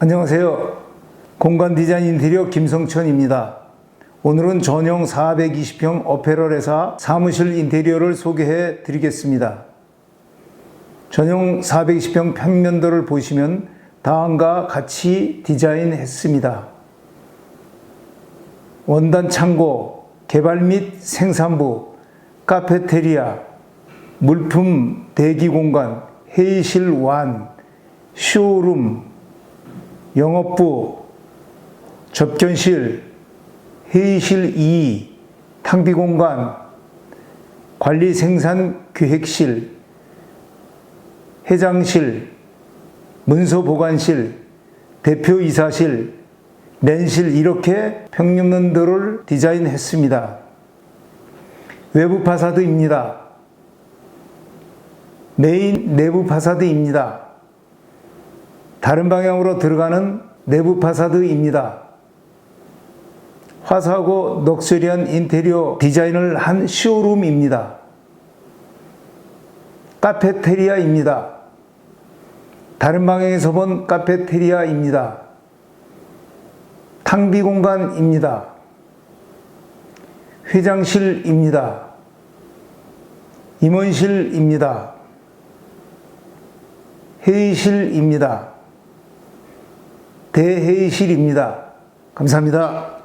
안녕하세요. 공간 디자인 인테리어 김성천입니다. 오늘은 전용 420평 어페럴 회사 사무실 인테리어를 소개해 드리겠습니다. 전용 420평 평면도를 보시면 다음과 같이 디자인했습니다. 원단 창고, 개발 및 생산부, 카페테리아, 물품 대기 공간, 회의실 완, 쇼룸, 영업부, 접견실, 회의실 2, 탕비 공간, 관리 생산 기획실, 회장실, 문서 보관실, 대표 이사실, 렌실 이렇게 평면도를 디자인했습니다. 외부 파사드입니다. 메인 내부 파사드입니다. 다른 방향으로 들어가는 내부 파사드입니다. 화사하고 럭셔리한 인테리어 디자인을 한 쇼룸입니다. 카페테리아입니다. 다른 방향에서 본 카페테리아입니다. 탕비 공간입니다. 회장실입니다. 임원실입니다. 회의실입니다. 대회의실입니다. 감사합니다.